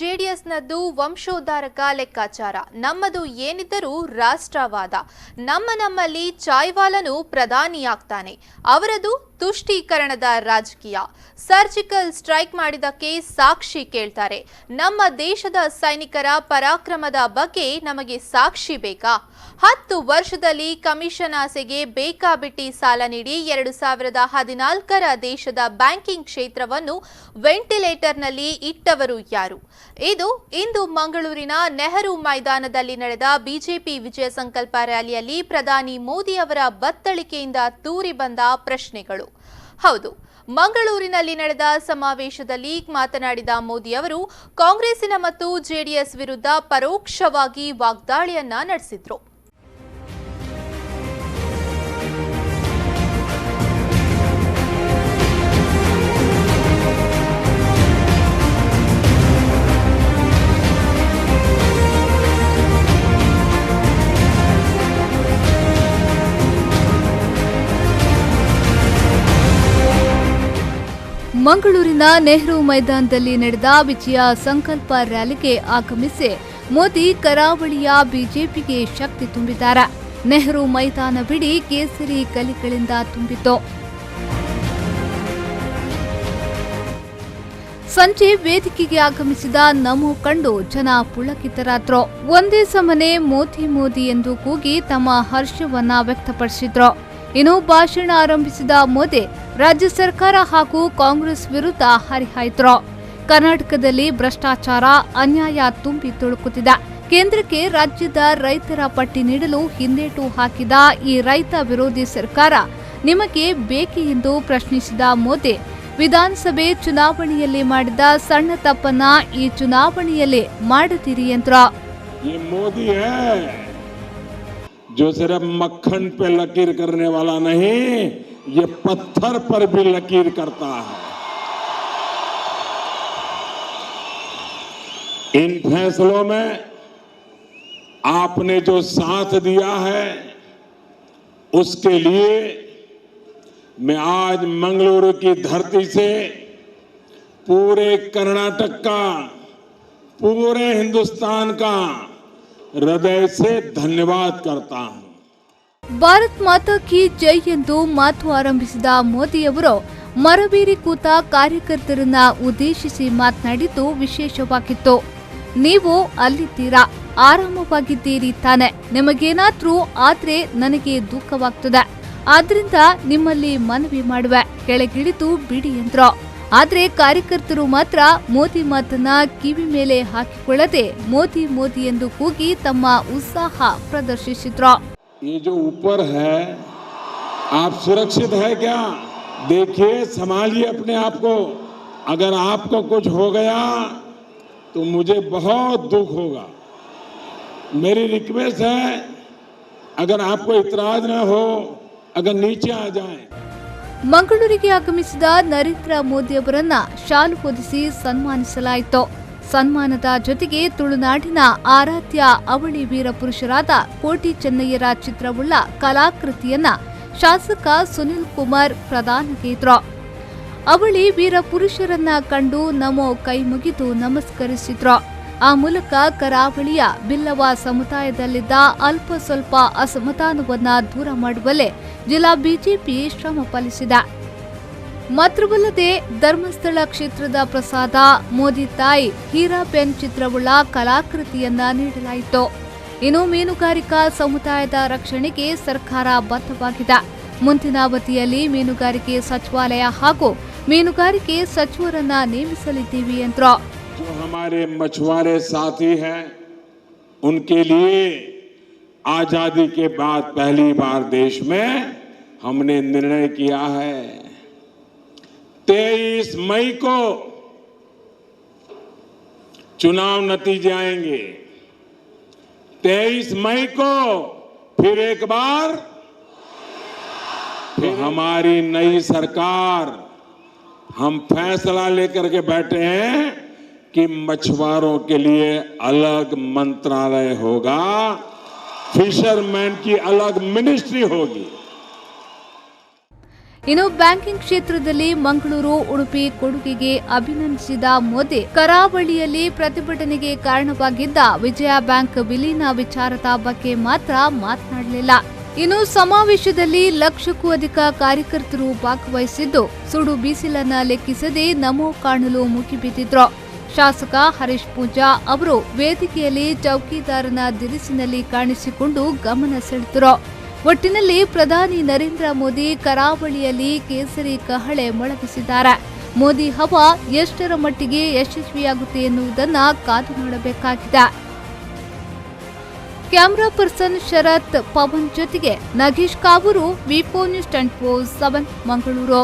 ಜೆಡಿಎಸ್ನದ್ದು ವಂಶೋದ್ಧಾರಕ ಲೆಕ್ಕಾಚಾರ. ನಮ್ಮದು ಏನಿದ್ದರೂ ರಾಷ್ಟ್ರವಾದ. ನಮ್ಮ ನಮ್ಮಲ್ಲಿ ಚಾಯ್ವಾಲನು ಪ್ರಧಾನಿಯಾಗ್ತಾನೆ. ಅವರದು ತುಷ್ಟೀಕರಣದ ರಾಜಕೀಯ. ಸರ್ಜಿಕಲ್ ಸ್ಟ್ರೈಕ್ ಮಾಡಿದಕ್ಕೆ ಸಾಕ್ಷಿ ಕೇಳ್ತಾರೆ. ನಮ್ಮ ದೇಶದ ಸೈನಿಕರ ಪರಾಕ್ರಮದ ಬಗ್ಗೆ ನಮಗೆ ಸಾಕ್ಷಿ ಬೇಕಾ? ಹತ್ತು ವರ್ಷದಲ್ಲಿ ಕಮಿಷನ್ ಆಸೆಗೆ ಬೇಕಾಬಿಟ್ಟಿ ಸಾಲ ನೀಡಿ ಎರಡು ಸಾವಿರದ ಹದಿನಾಲ್ಕರ ದೇಶದ ಬ್ಯಾಂಕಿಂಗ್ ಕ್ಷೇತ್ರವನ್ನು ವೆಂಟಿಲೇಟರ್ನಲ್ಲಿ ಇಟ್ಟವರು ಯಾರು? ಇದು ಇಂದು ಮಂಗಳೂರಿನ ನೆಹರು ಮೈದಾನದಲ್ಲಿ ನಡೆದ ಬಿಜೆಪಿ ವಿಜಯ ಸಂಕಲ್ಪ ರ್ಯಾಲಿಯಲ್ಲಿ ಪ್ರಧಾನಿ ಮೋದಿ ಅವರ ಬತ್ತಳಿಕೆಯಿಂದ ತೂರಿ ಬಂದ ಪ್ರಶ್ನೆಗಳು. ಹೌದು ಮಂಗಳೂರಿನಲ್ಲಿ ನಡೆದ ಸಮಾವೇಶದಲ್ಲಿ ಮಾತನಾಡಿದ ಮೋದಿ ಅವರು ಕಾಂಗ್ರೆಸ್ಸಿನ ಮತ್ತು ಜೆಡಿಎಸ್ ವಿರುದ್ಧ ಪರೋಕ್ಷವಾಗಿ ವಾಗ್ದಾಳಿಯನ್ನ ನಡೆಸಿದ್ರು. ಮಂಗಳೂರಿನ ನೆಹರು ಮೈದಾನದಲ್ಲಿ ನಡೆದ ವಿಜಯ ಸಂಕಲ್ಪ ರ್ಯಾಲಿಗೆ ಆಗಮಿಸಿ ಮೋದಿ ಕರಾವಳಿಯ ಬಿಜೆಪಿಗೆ ಶಕ್ತಿ ತುಂಬಿದ್ದಾರೆ. ನೆಹರು ಮೈದಾನ ಬಿಡಿ ಕೇಸರಿ ಕಲಿಗಳಿಂದ ತುಂಬಿತು ಸಂಜೆ ವೇದಿಕೆಗೆ ಆಗಮಿಸಿದ ನಮೋ ಕಂಡು ಜನ ಪುಳಕಿತರಾದ್ರು. ಒಂದೇ ಸಮನೆ ಮೋದಿ ಮೋದಿ ಎಂದು ಕೂಗಿ ತಮ್ಮ ಹರ್ಷವನ್ನ ವ್ಯಕ್ತಪಡಿಸಿದ್ರು. ಇನ್ನು ಭಾಷಣ ಆರಂಭಿಸಿದ ಮೋದಿ ರಾಜ್ಯ ಸರ್ಕಾರ ಹಾಗೂ ಕಾಂಗ್ರೆಸ್ ವಿರುದ್ಧ ಹರಿಹಾಯ್ದ್ರು ಕರ್ನಾಟಕದಲ್ಲಿ ಭ್ರಷ್ಟಾಚಾರ ಅನ್ಯಾಯ ತುಂಬಿ ತುಳುಕುತ್ತಿದೆ ಕೇಂದ್ರಕ್ಕೆ ರಾಜ್ಯದ ರೈತರ ಪಟ್ಟಿ ನೀಡಲು ಹಿಂದೇಟು ಹಾಕಿದ ಈ ರೈತ ವಿರೋಧಿ ಸರ್ಕಾರ ನಿಮಗೆ ಬೇಕೆ ಎಂದು ಪ್ರಶ್ನಿಸಿದ ಮೋದಿ ವಿಧಾನಸಭೆ ಚುನಾವಣೆಯಲ್ಲಿ ಮಾಡಿದ ಸಣ್ಣ ತಪ್ಪನ್ನ ಈ ಚುನಾವಣೆಯಲ್ಲಿ ಮಾಡದಿರಿ ಎಂದ್ರು ये मोदी है जो सिर्फ मक्खन पे लकीर करने वाला नहीं ये पत्थर पर भी लकीर करता है। इन फैसलों में आपने जो साथ दिया है, उसके लिए मैं आज मंगलुरु की धरती से पूरे कर्नाटक का, पूरे हिंदुस्तान का हृदय से धन्यवाद करता हूँ। ಭಾರತ್ ಮಾತಾ ಕಿ ಜೈ ಎಂದು ಮಾತು ಆರಂಭಿಸಿದ ಮೋದಿಯವರು ಮರಬೀರಿ ಕೂತ ಕಾರ್ಯಕರ್ತರನ್ನ ಉದ್ದೇಶಿಸಿ ಮಾತನಾಡಿದ್ದು ವಿಶೇಷವಾಗಿತ್ತು. ನೀವು ಅಲ್ಲಿದ್ದೀರಾ? ಆರಾಮವಾಗಿದ್ದೀರಿ ತಾನೆ. ನಿಮಗೇನಾದ್ರೂ ಆದ್ರೆ ನನಗೆ ದುಃಖವಾಗ್ತದೆ. ಆದ್ರಿಂದ ನಿಮ್ಮಲ್ಲಿ ಮನವಿ ಮಾಡುವೆ. ಕೆಳಗಿಳಿದು ಬಿಡಿ ಎಂದ್ರು. ಆದ್ರೆ ಕಾರ್ಯಕರ್ತರು ಮಾತ್ರ ಮೋದಿ ಮಾತನ್ನ ಕಿವಿ ಮೇಲೆ ಹಾಕಿಕೊಳ್ಳದೆ ಮೋದಿ ಮೋದಿ ಎಂದು ಕೂಗಿ ತಮ್ಮ ಉತ್ಸಾಹ ಪ್ರದರ್ಶಿಸಿದ್ರು. ये जो ऊपर है आप सुरक्षित है क्या देखिए संभालिए अपने आप को अगर आपको कुछ हो गया तो मुझे बहुत दुख होगा मेरी रिक्वेस्ट है अगर आपको इतराज न हो अगर नीचे आ जाएं ಮಂಗಳೂರಿಗೆ ಆಗಮಿಸಿದ ನರೇಂದ್ರ ಮೋದಿ ಅವರನ್ನ ಶಾಲು ಹೊದಿಸಿ ಸನ್ಮಾನಿಸಲಾಯಿತು ಸನ್ಮಾನದ ಜೊತೆಗೆ ತುಳುನಾಡಿನ ಆರಾಧ್ಯ ಅವಳಿ ವೀರಪುರುಷರಾದ ಕೋಟಿ ಚೆನ್ನಯ್ಯರ ಚಿತ್ರವುಳ್ಳ ಕಲಾಕೃತಿಯನ್ನ ಶಾಸಕ ಸುನಿಲ್ ಕುಮಾರ್ ಪ್ರದಾನಗೈದ್ರು ಅವಳಿ ವೀರಪುರುಷರನ್ನ ಕಂಡು ನಮೋ ಕೈ ಮುಗಿದು ನಮಸ್ಕರಿಸಿದ್ರು. ಆ ಮೂಲಕ ಕರಾವಳಿಯ ಬಿಲ್ಲವ ಸಮುದಾಯದಲ್ಲಿದ್ದ ಅಲ್ಪ ಸ್ವಲ್ಪ ಅಸಮಾಧಾನವನ್ನ ದೂರ ಮಾಡುವಲ್ಲೇ ಜಿಲ್ಲಾ ಬಿಜೆಪಿ ಶ್ರಮ ಫಲಿಸಿದೆ. ಮಾತ್ರವಲ್ಲದೆ ಧರ್ಮಸ್ಥಳ ಕ್ಷೇತ್ರದ ಪ್ರಸಾದ ಮೋದಿ ತಾಯಿ ಹೀರಾಬೆನ್ ಚಿತ್ರವುಳ್ಳ ಕಲಾಕೃತಿಯನ್ನ ನೀಡಲಾಯಿತು ಇನ್ನು ಮೀನುಗಾರಿಕಾ ಸಮುದಾಯದ ರಕ್ಷಣೆಗೆ ಸರ್ಕಾರ ಬದ್ಧವಾಗಿದೆ ಮುಂದಿನ ಅವಧಿಯಲ್ಲಿ ಮೀನುಗಾರಿಕೆ ಸಚಿವಾಲಯ ಹಾಗೂ ಮೀನುಗಾರಿಕೆ ಸಚಿವರನ್ನ ನೇಮಿಸಲಿದ್ದೀವಿ ಎಂದ್ರು जो हमारे मछुआरे साथी हैं उनके लिए आजादी के बाद पहली बार देश में हमने निर्णय किया है 23 मई को चुनाव नतीजे आएँगे। 23 मई को फिर एक बार फिर हमारी नई सरकार, हम फैसला लेकर के बैठे हैं कि मछुआरों के लिए अलग मंत्रालय होगा, फिशरमैन की अलग मिनिस्ट्री होगी। ಇನ್ನು ಬ್ಯಾಂಕಿಂಗ್ ಕ್ಷೇತ್ರದಲ್ಲಿ ಮಂಗಳೂರು, ಉಡುಪಿ, ಕೊಡುಗೆಗೆ ಅಭಿನಂದಿಸಿದ ಮೋದಿ, ಕರಾವಳಿಯಲ್ಲಿ ಪ್ರತಿಭಟನೆಗೆ ಕಾರಣವಾಗಿದ್ದ ವಿಜಯ ಬ್ಯಾಂಕ್ ವಿಲೀನ ವಿಚಾರದ ಬಗ್ಗೆ ಮಾತ್ರ ಮಾತನಾಡಲಿಲ್ಲ. ಇನ್ನು ಸಮಾವೇಶದಲ್ಲಿ ಲಕ್ಷಕ್ಕೂ ಅಧಿಕ ಕಾರ್ಯಕರ್ತರು ಭಾಗವಹಿಸಿದ್ದು ಸುಡು ಬಿಸಿಲನ್ನ ಲೆಕ್ಕಿಸದೆ ನಮೋ ಕಾಣಲು ಮುಗಿಬಿದ್ದಿದ್ರು. ಶಾಸಕ ಹರೀಶ್ ಪೂಜಾ ಅವರು ವೇದಿಕೆಯಲ್ಲಿ ಚೌಕಿದಾರನ ದಿರಿಸಿನಲ್ಲಿ ಕಾಣಿಸಿಕೊಂಡು ಗಮನ ಸೆಳೆದರು. ಒಟ್ಟಿನಲ್ಲಿ ಪ್ರಧಾನಿ ನರೇಂದ್ರ ಮೋದಿ ಕರಾವಳಿಯಲ್ಲಿ ಕೇಸರಿ ಕಹಳೆ ಮೊಳಗಿಸಿದ್ದಾರೆ. ಮೋದಿ ಹವಾ ಎಷ್ಟರ ಮಟ್ಟಿಗೆ ಯಶಸ್ವಿಯಾಗುತ್ತೆ ಎನ್ನುವುದನ್ನು ಕಾದು ನೋಡಬೇಕಾಗಿದೆ. ಕ್ಯಾಮರಾ ಪರ್ಸನ್ ಶರತ್ ಪವನ್ ಜೊತೆಗೆ Nagesh Kavoor V four news twenty four seven, Mangaluru.